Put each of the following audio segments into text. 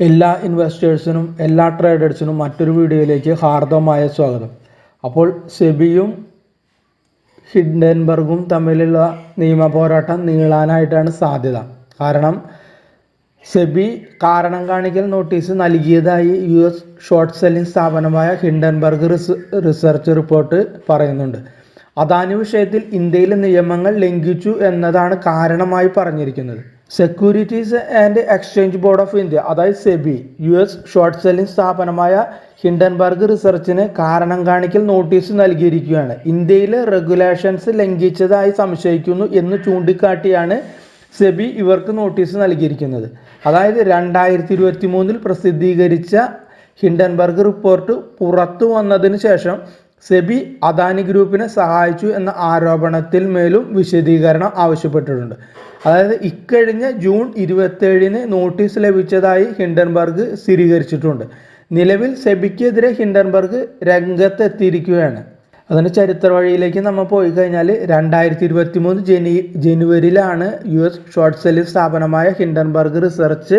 എല്ലാ ഇൻവെസ്റ്റേഴ്സിനും എല്ലാ ട്രേഡേഴ്സിനും മറ്റൊരു വീഡിയോയിലേക്ക് ഹാർദവമായ സ്വാഗതം. അപ്പോൾ സെബിയും ഹിഡൻബർഗും തമ്മിലുള്ള നിയമ പോരാട്ടം നീളാനായിട്ടാണ് സാധ്യത. കാരണം സെബി കാരണം കാണിക്കൽ നോട്ടീസ് നൽകിയതായി യു എസ് ഷോർട്ട് സെല്ലിംഗ് സ്ഥാപനമായ ഹിൻഡൻബർഗ് റിസ് റിസർച്ച് റിപ്പോർട്ട് പറയുന്നുണ്ട്. അദാനി വിഷയത്തിൽ ഇന്ത്യയിലെ നിയമങ്ങൾ ലംഘിച്ചു എന്നതാണ് കാരണമായി പറഞ്ഞിരിക്കുന്നത്. Securities and exchange board of India അതായത് SEBI U S short selling സ്ഥാപനമായ ഹിൻഡൻബർഗ് റിസർച്ചിന് കാരണം കാണിക്കൽ നോട്ടീസ് നൽകിയിരിക്കുകയാണ്. ഇന്ത്യയിലെ റെഗുലേഷൻസ് ലംഘിച്ചതായി സംശയിക്കുന്നു എന്ന് ചൂണ്ടിക്കാട്ടിയാണ് സെബി ഇവർക്ക് നോട്ടീസ് നൽകിയിരിക്കുന്നത്. അതായത് രണ്ടായിരത്തി ഇരുപത്തി മൂന്നിൽ പ്രസിദ്ധീകരിച്ച ഹിൻഡൻബർഗ് റിപ്പോർട്ട് പുറത്തു വന്നതിന് ശേഷം സെബി അദാനി ഗ്രൂപ്പിനെ സഹായിച്ചു എന്ന ആരോപണത്തിൽ മേലും വിശദീകരണം ആവശ്യപ്പെട്ടിട്ടുണ്ട്. അതായത് ഇക്കഴിഞ്ഞ ജൂൺ ഇരുപത്തേഴിന് നോട്ടീസ് ലഭിച്ചതായി ഹിൻഡൻബർഗ് സ്ഥിരീകരിച്ചിട്ടുണ്ട്. നിലവിൽ സെബിക്കെതിരെ ഹിൻഡൻബർഗ് രംഗത്തെത്തിയിരിക്കുകയാണ്. അതിന് ചരിത്ര വഴിയിലേക്ക് നമ്മൾ പോയി കഴിഞ്ഞാൽ രണ്ടായിരത്തി ഇരുപത്തി മൂന്ന് ജനി ജനുവരിയിലാണ് യു എസ് ഷോർട്ട് സെല്ലിംഗ് സ്ഥാപനമായ ഹിൻഡൻബർഗ് റിസർച്ച്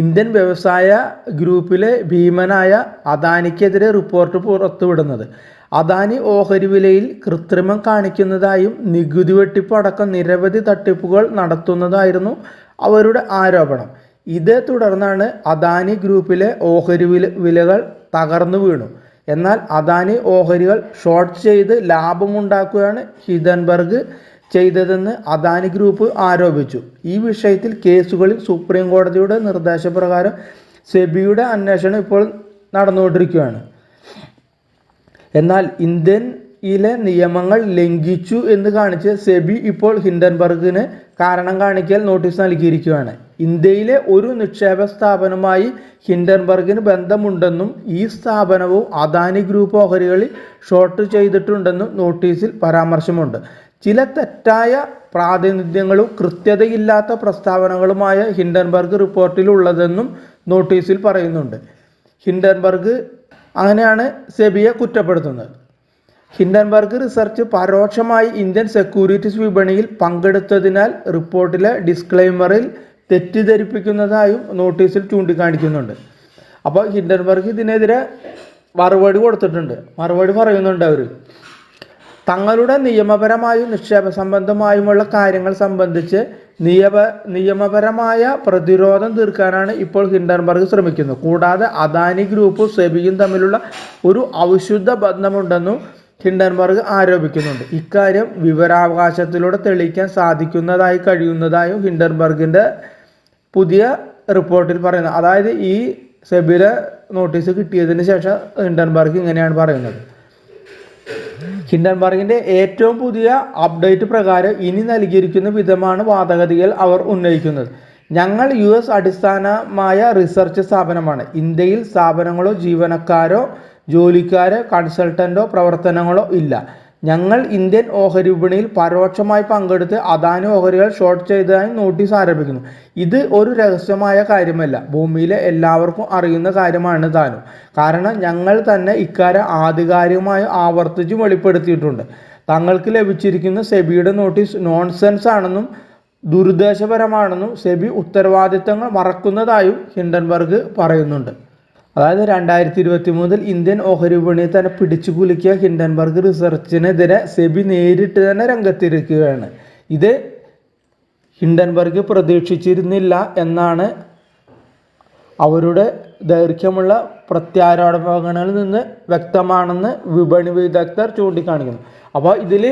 ഇന്ത്യൻ വ്യവസായ ഗ്രൂപ്പിലെ ഭീമനായ അദാനിക്കെതിരെ റിപ്പോർട്ട് പുറത്തുവിടുന്നത്. അദാനി ഓഹരി വിലയിൽ കൃത്രിമം കാണിക്കുന്നതായും നികുതി വെട്ടിപ്പ് അടക്കം നിരവധി തട്ടിപ്പുകൾ നടത്തുന്നതായിരുന്നു അവരുടെ ആരോപണം. ഇതേ തുടർന്നാണ് അദാനി ഗ്രൂപ്പിലെ ഓഹരി വില വിലകൾ തകർന്നു വീണു. എന്നാൽ അദാനി ഓഹരികൾ ഷോർട്ട് ചെയ്ത് ലാഭമുണ്ടാക്കുകയാണ് ഹിദൻബർഗ് ചെയ്തതെന്ന് അദാനി ഗ്രൂപ്പ് ആരോപിച്ചു. ഈ വിഷയത്തിൽ കേസുകളിൽ സുപ്രീം കോടതിയുടെ നിർദ്ദേശപ്രകാരം സെബിയുടെ അന്വേഷണം ഇപ്പോൾ നടന്നുകൊണ്ടിരിക്കുകയാണ്. എന്നാൽ ഇന്ത്യയിലെ നിയമങ്ങൾ ലംഘിച്ചു എന്ന് കാണിച്ച് സെബി ഇപ്പോൾ ഹിൻഡൻബർഗിന് കാരണം കാണിക്കൽ നോട്ടീസ് നൽകിയിരിക്കുകയാണ്. ഇന്ത്യയിലെ ഒരു നിക്ഷേപ സ്ഥാപനമായി ഹിൻഡൻബർഗിന് ബന്ധമുണ്ടെന്നും ഈ സ്ഥാപനവും അദാനി ഗ്രൂപ്പ് ഓഹരികളിൽ ഷോർട്ട് ചെയ്തിട്ടുണ്ടെന്നും നോട്ടീസിൽ പരാമർശമുണ്ട്. ചില തെറ്റായ പ്രാതിനിധ്യങ്ങളും കൃത്യതയില്ലാത്ത പ്രസ്താവനകളുമായ ഹിൻഡൻബർഗ് റിപ്പോർട്ടിലുള്ളതെന്നും നോട്ടീസിൽ പറയുന്നുണ്ട്. ഹിൻഡൻബർഗ് അങ്ങനെയാണ് സെബിയെ കുറ്റപ്പെടുത്തുന്നത്. ഹിൻഡൻബർഗ് റിസർച്ച് പരോക്ഷമായി ഇന്ത്യൻ സെക്യൂരിറ്റീസ് വിപണിയിൽ പങ്കെടുത്തതിനാൽ റിപ്പോർട്ടിലെ ഡിസ്ക്ലൈമറിൽ തെറ്റിദ്ധരിപ്പിക്കുന്നതായും നോട്ടീസിൽ ചൂണ്ടിക്കാണിക്കുന്നുണ്ട്. അപ്പോൾ ഹിൻഡൻബർഗ് ഇതിനെതിരെ മറുപടി കൊടുത്തിട്ടുണ്ട്. മറുപടി പറയുന്നുണ്ട് അവർ തങ്ങളുടെ നിയമപരമായും നിക്ഷേപ സംബന്ധമായുമുള്ള കാര്യങ്ങൾ സംബന്ധിച്ച് നിയമ നിയമപരമായ പ്രതിരോധം തീർക്കാനാണ് ഇപ്പോൾ ഹിൻഡൻബർഗ് ശ്രമിക്കുന്നത്. കൂടാതെ അദാനി ഗ്രൂപ്പും സെബിയും തമ്മിലുള്ള ഒരു അവിശുദ്ധ ബന്ധമുണ്ടെന്നും ഹിൻഡൻബർഗ് ആരോപിക്കുന്നുണ്ട്. ഇക്കാര്യം വിവരാവകാശത്തിലൂടെ തെളിയിക്കാൻ സാധിക്കുന്നതായി കഴിയുന്നതായും ഹിൻഡൻബർഗിന്റെ പുതിയ റിപ്പോർട്ടിൽ പറയുന്നത് അതായത് ഈ സെബിയിലെ നോട്ടീസ് കിട്ടിയതിന് ശേഷം ഹിൻഡൻബർഗ് ഇങ്ങനെയാണ് പറയുന്നത്. ഹിൻഡൻബർഗിന്റെ ഏറ്റവും പുതിയ അപ്ഡേറ്റ് പ്രകാരം ഇനി നൽകിയിരിക്കുന്ന വിധമാണ് വാദഗതികൾ അവർ ഉന്നയിക്കുന്നത്. ഞങ്ങൾ യു എസ് അടിസ്ഥാനമായ റിസർച്ച് സ്ഥാപനമാണ്. ഇന്ത്യയിൽ സ്ഥാപനങ്ങളോ ജീവനക്കാരോ ജോലിക്കാരോ കൺസൾട്ടന്റോ പ്രവർത്തനങ്ങളോ ഇല്ല. ഞങ്ങൾ ഇന്ത്യൻ ഓഹരി വിപണിയിൽ പരോക്ഷമായി പങ്കെടുത്ത് അദാനി ഓഹരികൾ ഷോർട്ട് ചെയ്തതായി നോട്ടീസ് ആരംഭിക്കുന്നു. ഇത് ഒരു രഹസ്യമായ കാര്യമല്ല. ഭൂമിയിലെ എല്ലാവർക്കും അറിയുന്ന കാര്യമാണ് താനും. കാരണം ഞങ്ങൾ തന്നെ ഇക്കാര്യം ആധികാരികമായി ആവർത്തിച്ച് വെളിപ്പെടുത്തിയിട്ടുണ്ട്. തങ്ങൾക്ക് ലഭിച്ചിരിക്കുന്ന സെബിയുടെ നോട്ടീസ് നോൺസെൻസ് ആണെന്നും ദുരുദ്ദേശപരമാണെന്നും സെബി ഉത്തരവാദിത്തങ്ങൾ മറക്കുന്നതായും ഹിൻഡൻബർഗ് പറയുന്നുണ്ട്. അതായത് രണ്ടായിരത്തി ഇരുപത്തി മൂന്നിൽ ഇന്ത്യൻ ഓഹരി വിപണിയെ തന്നെ പിടിച്ചു കുലുക്കിയ ഹിൻഡൻബർഗ് റിസർച്ചിനെതിരെ സെബി നേരിട്ട് തന്നെ രംഗത്തിരിക്കുകയാണ്. ഇത് ഹിൻഡൻബർഗ് പ്രതീക്ഷിച്ചിരുന്നില്ല എന്നാണ് അവരുടെ ദൈർഘ്യമുള്ള പ്രത്യാരോപണങ്ങളിൽ നിന്ന് വ്യക്തമാണെന്ന് വിപണി വിദഗ്ധർ ചൂണ്ടിക്കാണിക്കുന്നു. അപ്പോൾ ഇതിൽ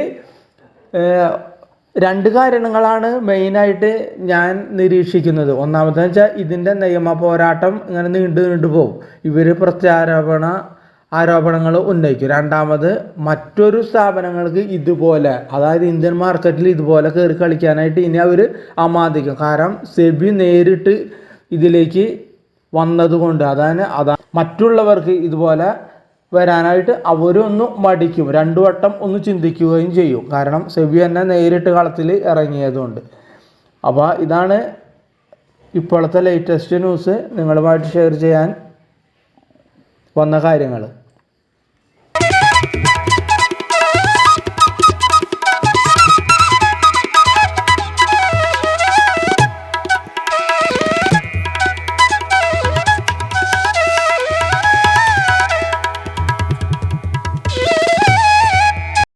രണ്ട് കാരണങ്ങളാണ് മെയിനായിട്ട് ഞാൻ നിരീക്ഷിക്കുന്നത്. ഒന്നാമത്തെ വെച്ചാൽ ഇതിന്റെ നിയമ പോരാട്ടം ഇങ്ങനെ നീണ്ടു നീണ്ടു പോകും. ഇവർ പ്രത്യാരോപണ ആരോപണങ്ങൾ ഉന്നയിക്കും. രണ്ടാമത് മറ്റൊരു സ്ഥാപനങ്ങൾക്ക് ഇതുപോലെ അതായത് ഇന്ത്യൻ മാർക്കറ്റിൽ ഇതുപോലെ കയറി കളിക്കാനായിട്ട് ഇനി അവർ അമാദിക്കും കാരണം സെബി നേരിട്ട് ഇതിലേക്ക് വന്നതുകൊണ്ട് അതാണ് അതാ മറ്റുള്ളവർക്ക് ഇതുപോലെ വരാനായിട്ട് അവരൊന്ന് മടിക്കും. രണ്ടു വട്ടം ഒന്ന് ചിന്തിക്കുകയും ചെയ്യും. കാരണം സെബി തന്നെ നേരിട്ട് കളത്തിൽ ഇറങ്ങിയതുകൊണ്ട്. അപ്പോൾ ഇതാണ് ഇപ്പോഴത്തെ ലേറ്റസ്റ്റ് ന്യൂസ് നിങ്ങളുമായിട്ട് ഷെയർ ചെയ്യാൻ വന്ന കാര്യങ്ങൾ